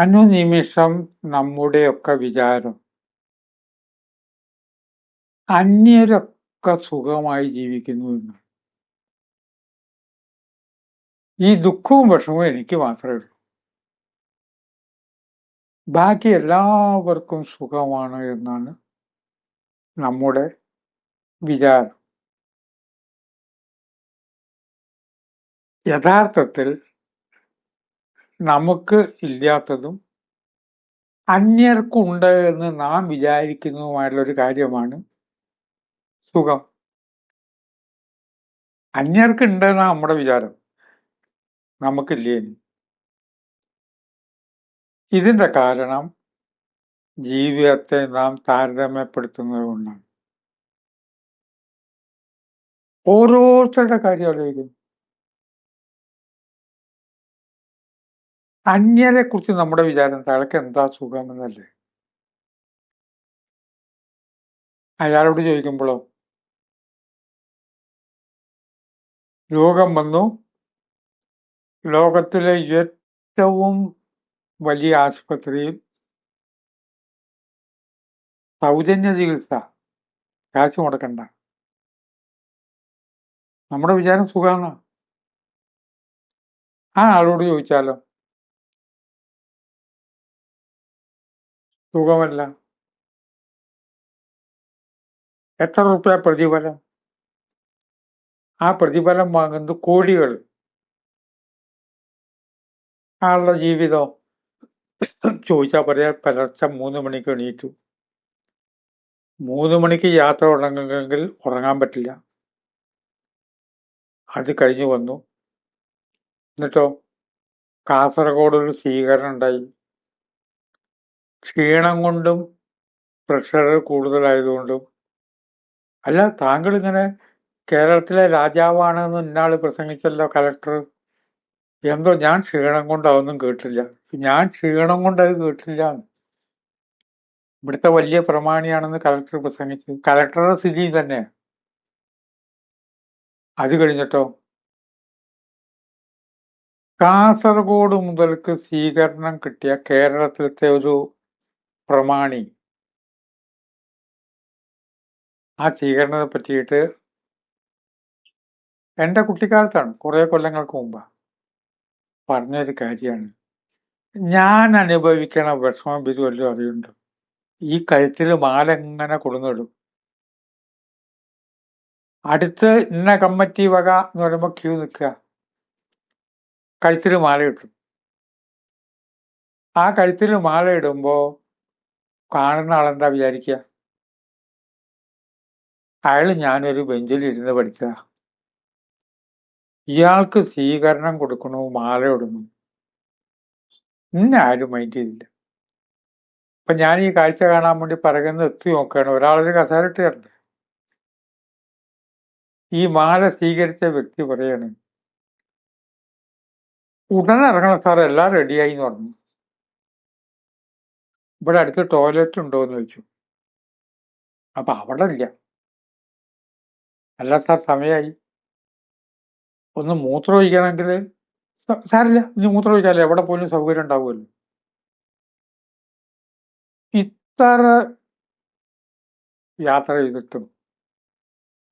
അനുനിമിഷം നമ്മുടെയൊക്കെ വിചാരം. അന്യരൊക്കെ സുഖമായി ജീവിക്കുന്നു എന്ന്. ഈ ദുഃഖവും വിഷമവും എനിക്ക് മാത്രമേ ഉള്ളൂ. ബാക്കി എല്ലാവർക്കും സുഖമാണ് എന്നാണ് നമ്മുടെ വിചാരം. യഥാർത്ഥത്തിൽ നമുക്ക് ഇല്ലാത്തതും അന്യർക്കുണ്ട് എന്ന് നാം വിചാരിക്കുന്നതുമായിട്ടുള്ള ഒരു കാര്യമാണ് സുഖം. അന്യർക്ക് ഉണ്ടെന്നാ നമ്മുടെ വിചാരം. നമുക്കില്ലേ ഇതിന്റെ കാരണം ജീവിതത്തെ നാം താരതമ്യപ്പെടുത്തുന്നത് കൊണ്ടാണ്. ഓരോരുത്തരുടെ കാര്യം ആലോചിക്കും അന്യരെ കുറിച്ച് നമ്മുടെ വിചാരം അയാൾക്ക് എന്താ സുഖം എന്നല്ലേ? അയാളോട് ചോദിക്കുമ്പോഴോ? രോഗം വന്നു. ലോകത്തിലെ ഏറ്റവും വലിയ ആശുപത്രിയിൽ സൗജന്യ ചികിത്സ. കാശ് മുടക്കണ്ട. നമ്മുടെ വിചാരം സുഖമാണ് ആ ആളോട് ചോദിച്ചാലോ? സുഖമല്ല എത്ര റുപ്യ പ്രതിഫലം? ആ പ്രതിഫലം വാങ്ങുന്നത് കോടികൾ. ആളുടെ ജീവിതം. ചോദിച്ചാൽ പറയാ പുലർച്ചെ മൂന്ന് മണിക്ക് എണീറ്റു. മൂന്ന് മണിക്ക് യാത്ര ഉറങ്ങുമെങ്കിൽ ഉറങ്ങാൻ പറ്റില്ല. അത് കഴിഞ്ഞു വന്നു. എന്നിട്ടോ കാസർഗോഡ് ഒരു സ്വീകരണം ഉണ്ടായി. ക്ഷീണം കൊണ്ടും പ്രഷർ കൂടുതലായതുകൊണ്ടും. അല്ല താങ്കൾ ഇങ്ങനെ കേരളത്തിലെ രാജാവാണ് എന്ന് ഇന്നാൾ പ്രസംഗിച്ചല്ലോ കലക്ടർ എന്തോ ഞാൻ ക്ഷീണം കൊണ്ട് അതൊന്നും കേട്ടില്ല. ഞാൻ ക്ഷീണം കൊണ്ട് അത് കേട്ടില്ല. ഇവിടുത്തെ വലിയ പ്രമാണിയാണെന്ന് കലക്ടർ പ്രസംഗിച്ചു. കലക്ടറുടെ സ്ഥിതി തന്നെ അത് കഴിഞ്ഞിട്ടോ? കാസർഗോഡ് മുതൽക്ക് സ്വീകരണം കിട്ടിയ കേരളത്തിലത്തെ ഒരു പ്രമാണി. ആ സ്വീകരണത്തെ പറ്റിയിട്ട് എന്റെ കുട്ടിക്കാലത്താണ് കുറെ കൊല്ലങ്ങൾക്ക് മുമ്പ്. പറഞ്ഞൊരു കാര്യമാണ്. ഞാൻ അനുഭവിക്കണ വിഷമം ബിജു വല്ലതും അറിയുന്നുണ്ട്. ഈ കഴുത്തിൽ മാല എങ്ങനെ കൊടുന്നിടും? അടുത്ത് ഇന്ന കമ്മറ്റി വക എന്ന് പറയുമ്പോൾ ക്യൂ നിൽക്കുക. കഴുത്തിൽ മാല ഇട്ടു ആ കഴുത്തിൽ മാല ഇടുമ്പോ കാണുന്ന ആളെന്താ വിചാരിക്കുക അയാൾ ഞാനൊരു ബെഞ്ചിൽ ഇരുന്ന് പഠിച്ചതാ. ഇയാൾക്ക് സ്വീകരണം കൊടുക്കണു മാല ഇടുന്നു ഇന്നെ ആരും മൈൻഡ് ചെയ്തില്ല. അപ്പൊ ഞാൻ ഈ കാഴ്ച കാണാൻ വേണ്ടി പറയുന്നത് എത്തി നോക്കുകയാണ്. ഒരാളൊരു കസാരട്ട് തരണ്ട് ഈ മാല സ്വീകരിച്ച വ്യക്തി പറയാണ് ഉടനെ ഇറങ്ങണം സാർ എല്ലാം റെഡിയായി എന്ന് പറഞ്ഞു. ഇവിടെ അടുത്ത് ടോയ്ലറ്റ് ഉണ്ടോ എന്ന് ചോദിച്ചു. അപ്പൊ അവിടെ ഇല്ല. അല്ല സാർ സമയമായി ഒന്ന് മൂത്രം ഒഴിക്കണമെങ്കിൽ സാറില്ല ഇനി മൂത്രം ഒഴിക്കാല്ലേ എവിടെ പോലും സൗകര്യം ഉണ്ടാവുമല്ലോ. ഇത്ര യാത്ര ചെയ്തിട്ടും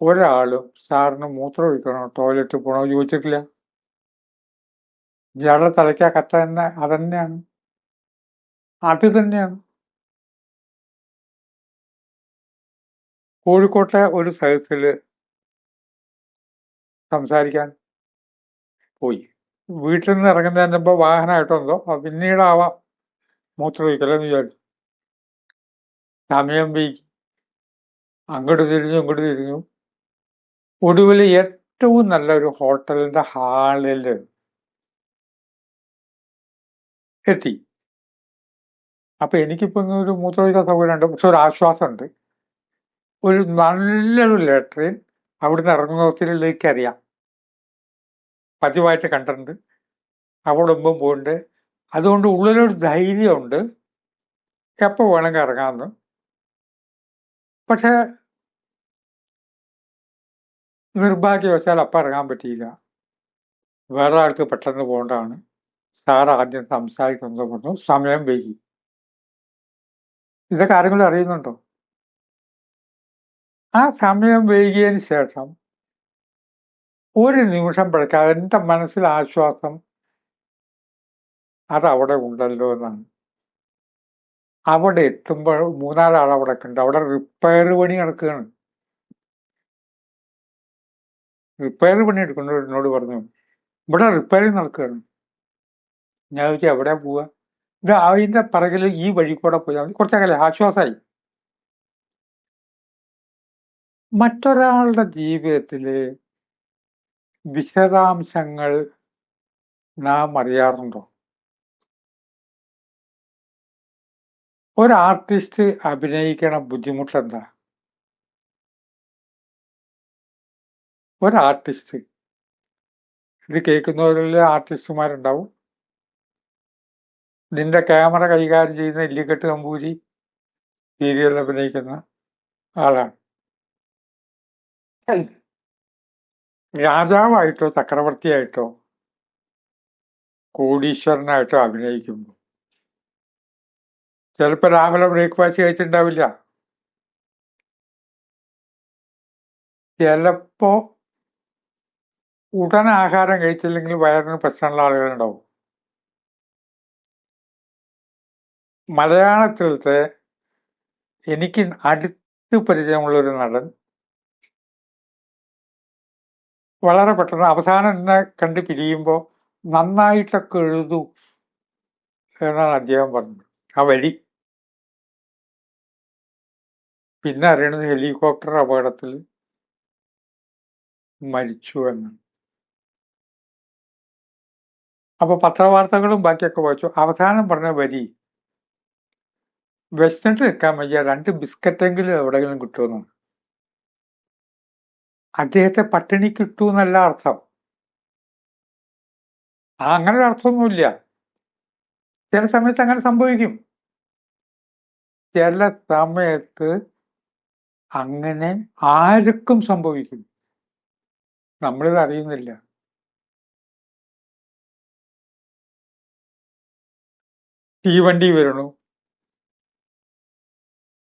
ഒരാളും സാറിന് മൂത്രം ഒഴിക്കണോ ടോയ്ലറ്റ് പോകണോ ചോദിച്ചിട്ടില്ല. ഇയാളുടെ തലയ്ക്ക കത്ത തന്നെ അതന്നെയാണ്. അത് തന്നെയാണ്. കോഴിക്കോട്ടെ ഒരു സ്ഥലത്തിൽ സംസാരിക്കാൻ പോയി. വീട്ടിൽ നിന്ന് ഇറങ്ങുന്നതിന് മുമ്പ് വാഹനമായിട്ടുണ്ടോ പിന്നീടാവാം മൂത്രമൊഴിക്കലെന്ന് വിചാരിച്ചു. സമയം വീക്കി അങ്ങോട്ട് തിരിഞ്ഞു ഇങ്ങോട്ട് തിരിഞ്ഞു. ഒടുവിൽ ഏറ്റവും നല്ലൊരു ഹോട്ടലിന്റെ ഹാളിൽ എത്തി. അപ്പൊ എനിക്കിപ്പോ ഒരു മൂത്രമൊഴിക്കാൻ സൗകര്യമുണ്ട് പക്ഷെ ഒരു ആശ്വാസമുണ്ട്. ഒരു നല്ലൊരു ലെറ്ററിൻ അവിടുന്ന് ഇറങ്ങുന്നതിലേക്ക് അറിയാം. പതിവായിട്ട് കണ്ടിട്ടുണ്ട്. അവിടെ മുമ്പും പോയിട്ടുണ്ട്. അതുകൊണ്ട് ഉള്ളിലൊരു ധൈര്യമുണ്ട്. എപ്പോൾ വേണമെങ്കിൽ ഇറങ്ങാമെന്ന്. പക്ഷെ നിർഭാഗ്യവശാൽ അപ്പം ഇറങ്ങാൻ പറ്റിയില്ല. വേറെ ആൾക്ക് പെട്ടെന്ന് പോകേണ്ടതാണ്. സാർ ആദ്യം സംസാരിക്കുന്നത് പറഞ്ഞു. സമയം വൈകി. ഇതൊക്കെ ആരെങ്കിലും അറിയുന്നുണ്ടോ? ആ സമയം വൈകിയതിന് ശേഷം ഒരു നിമിഷം പിഴയ്ക്കാതെ എന്റെ മനസ്സിൽ ആശ്വാസം അതവിടെ ഉണ്ടല്ലോ എന്നാണ്. അവിടെ എത്തുമ്പോൾ മൂന്നാലാൾ അവിടെ ഉണ്ട് അവിടെ റിപ്പയർ പണി നടക്കുകയാണ്. റിപ്പയർ പണി എടുക്കുന്നവർ എന്നോട് പറഞ്ഞു ഇവിടെ റിപ്പയറിങ് നടക്കുകയാണ്. ഞാൻ ചോദിച്ചു എവിടെ പോവുക? ഇത് അതിന്റെ പിറകിൽ ഈ വഴി കൂടെ പോയാൽ മതി. കുറച്ചൊക്കെ ആശ്വാസമായി മറ്റൊരാളുടെ ജീവിതത്തിലെ വിശദാംശങ്ങൾ നാം അറിയാറുണ്ടോ? ഒരു ആർട്ടിസ്റ്റ് അഭിനയിക്കണ ബുദ്ധിമുട്ട് എന്താ ഒരു ആർട്ടിസ്റ്റ് ഇത് കേൾക്കുന്നവരിൽ ആർട്ടിസ്റ്റുമാരുണ്ടാവും. നിന്റെ ക്യാമറ കൈകാര്യം ചെയ്യുന്ന ഇല്ലിക്കെട്ട് കമ്പൂരി സീരിയലിൽ അഭിനയിക്കുന്ന ആളാണ്. രാജാവായിട്ടോ ചക്രവർത്തിയായിട്ടോ കോടീശ്വരനായിട്ടോ അഭിനയിക്കുമ്പോൾ. ചിലപ്പോൾ രാവിലെ ബ്രേക്ക്ഫാസ്റ്റ് കഴിച്ചിട്ടുണ്ടാവില്ല. ചിലപ്പോ ഉടൻ ആഹാരം കഴിച്ചില്ലെങ്കിൽ വയറിന് പ്രശ്നമുള്ള ആളുകളുണ്ടാവും. മലയാളത്തിലത്തെ എനിക്ക് അടുത്ത് പരിചയമുള്ളൊരു നടൻ വളരെ പെട്ടെന്ന് അവസാനം എന്നെ കണ്ട് പിരിയുമ്പോൾ നന്നായിട്ടൊക്കെ എഴുതൂ എന്നാണ് അദ്ദേഹം പറഞ്ഞത്. ആ വഴി. പിന്നെ അറിയണത് ഹെലികോപ്റ്റർ അപകടത്തിൽ മരിച്ചു എന്ന്. അപ്പൊ പത്രവാർത്തകളും ബാക്കിയൊക്കെ വായിച്ചു. അവസാനം പറഞ്ഞ വരി വിശന്നിട്ട് നിൽക്കാൻ വയ്യ. രണ്ട് ബിസ്ക്കറ്റെങ്കിലും എവിടെയെങ്കിലും കിട്ടുമെന്ന്. അദ്ദേഹത്തെ പട്ടിണി കിട്ടൂ എന്നല്ല അർത്ഥം. അങ്ങനെ ഒരു അർത്ഥമൊന്നുമില്ല. ചില സമയത്ത് അങ്ങനെ സംഭവിക്കും. ചില സമയത്ത് അങ്ങനെ ആർക്കും സംഭവിക്കും. നമ്മളിത് അറിയുന്നില്ല. തീവണ്ടി വരണു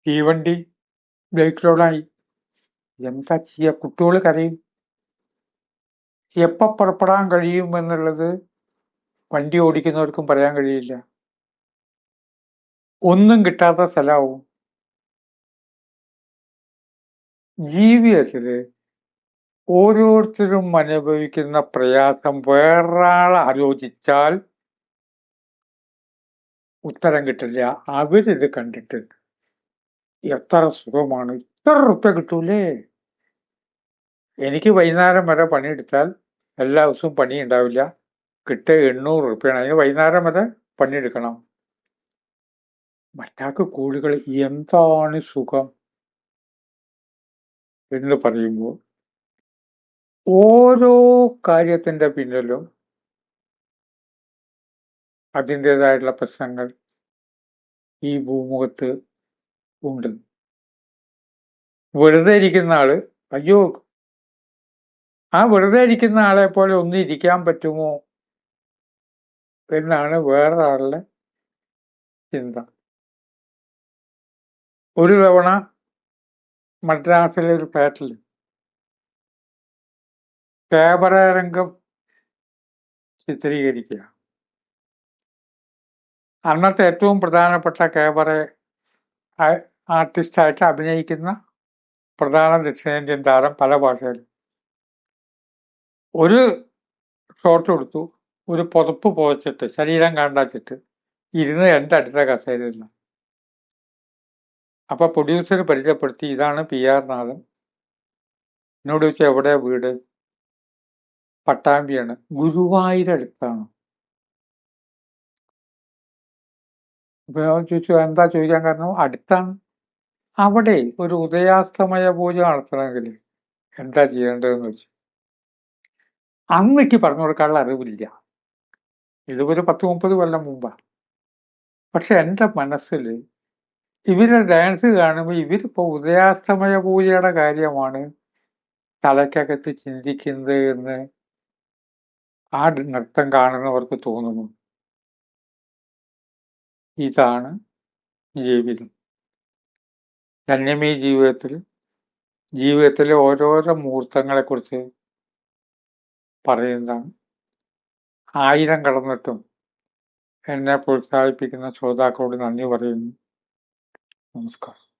തീവണ്ടി ബ്രേക്ക് ലോഡായി എന്താ ചെയ്യ? കുട്ടികൾ കരയും. എപ്പോൾ പുറപ്പെടാൻ കഴിയും എന്നുള്ളത് വണ്ടി ഓടിക്കുന്നവർക്കും പറയാൻ കഴിയില്ല. ഒന്നും കിട്ടാത്ത സ്ഥലമാവും ജീവിതത്തിൽ ഓരോരുത്തരും അനുഭവിക്കുന്ന പ്രയാസം വേറൊരാൾ ആലോചിച്ചാൽ ഉത്തരം കിട്ടില്ല. അവരിത് കണ്ടിട്ട് എത്ര സുഖമാണ്. ഇത്ര റുപ്യ കിട്ടൂലേ. എനിക്ക് വൈകുന്നേരം വരെ പണിയെടുത്താൽ എല്ലാ ദിവസവും പണി ഉണ്ടാവില്ല. കിട്ടുക എണ്ണൂറ് റുപ്യാണ് അതിന് വൈകുന്നേരം വരെ പണിയെടുക്കണം. മറ്റാക്ക് കൂലികൾ എന്താണ് സുഖം എന്ന് പറയുമ്പോൾ ഓരോ കാര്യത്തിന്റെ പിന്നിലും അതിന്റെതായിട്ടുള്ള പ്രശ്നങ്ങൾ ഈ ഭൂമുഖത്ത് ഉണ്ട്. വെറുതെ ഇരിക്കുന്ന ആൾ അയ്യോ ആ വെറുതെ ഇരിക്കുന്ന ആളെ പോലെ ഒന്ന് ഇരിക്കാൻ പറ്റുമോ എന്നാണ് വേറൊരാളുടെ ചിന്ത. ഒരു തവണ മദ്രാസിലെ ഒരു ഫ്ലാറ്റിൽ ക്യാമറ രംഗം ചിത്രീകരിക്കുക. അന്നത്തെ ഏറ്റവും പ്രധാനപ്പെട്ട ക്യാമറ ആർട്ടിസ്റ്റായിട്ട് അഭിനയിക്കുന്ന പ്രധാന ദക്ഷിണേന്ത്യൻ താരം പല ഭാഷയിലും. ഒരു ഷോട്ട് കൊടുത്തു ഒരു പുതപ്പ് പോച്ചിട്ട് ശരീരം കണ്ടാച്ചിട്ട് ഇരുന്ന് എന്റെ അടുത്ത കസേരയില്ല അപ്പോൾ പ്രൊഡ്യൂസർ പരിചയപ്പെടുത്തി ഇതാണ് പി ആർ നാഥൻ. എന്നോട് ചോദിച്ചാൽ എവിടെയാ വീട്? പട്ടാമ്പിയാണ്. ഗുരുവായൂരടുത്താണ്. അപ്പൊ ഞാൻ ചോദിച്ചു എന്താ ചോദിക്കാൻ കാരണം? അടുത്താണ്. അവിടെ ഒരു ഉദയാസ്തമയ പൂജ നടത്തണമെങ്കിൽ എന്താ ചെയ്യേണ്ടതെന്ന് വെച്ചു. അന്നെനിക്ക് പറഞ്ഞു കൊടുക്കാനുള്ള അറിവില്ല. ഇതൊരു പത്ത് മുപ്പത് കൊല്ലം മുമ്പാണ് പക്ഷെ എന്റെ മനസ്സിൽ ഇവരെ ഡാൻസ് കാണുമ്പോൾ ഇവരിപ്പോൾ ഉദയാസ്തമയ പൂജയുടെ കാര്യമാണ് തലയ്ക്കകത്ത് ചിന്തിക്കുന്നത് എന്ന് ആ നൃത്തം കാണുന്നവർക്ക് തോന്നുന്നു. ഇതാണ് ജീവിതം. ധന്യമീ ജീവിതത്തിൽ ജീവിതത്തിലെ ഓരോരോ മുഹൂർത്തങ്ങളെക്കുറിച്ച് പറയുന്നതാണ്. ആയിരം കടന്നിട്ടും എന്നെ പ്രോത്സാഹിപ്പിക്കുന്ന ശ്രോതാക്കളോട് നന്ദി പറയുന്നു. നമസ്കാരം.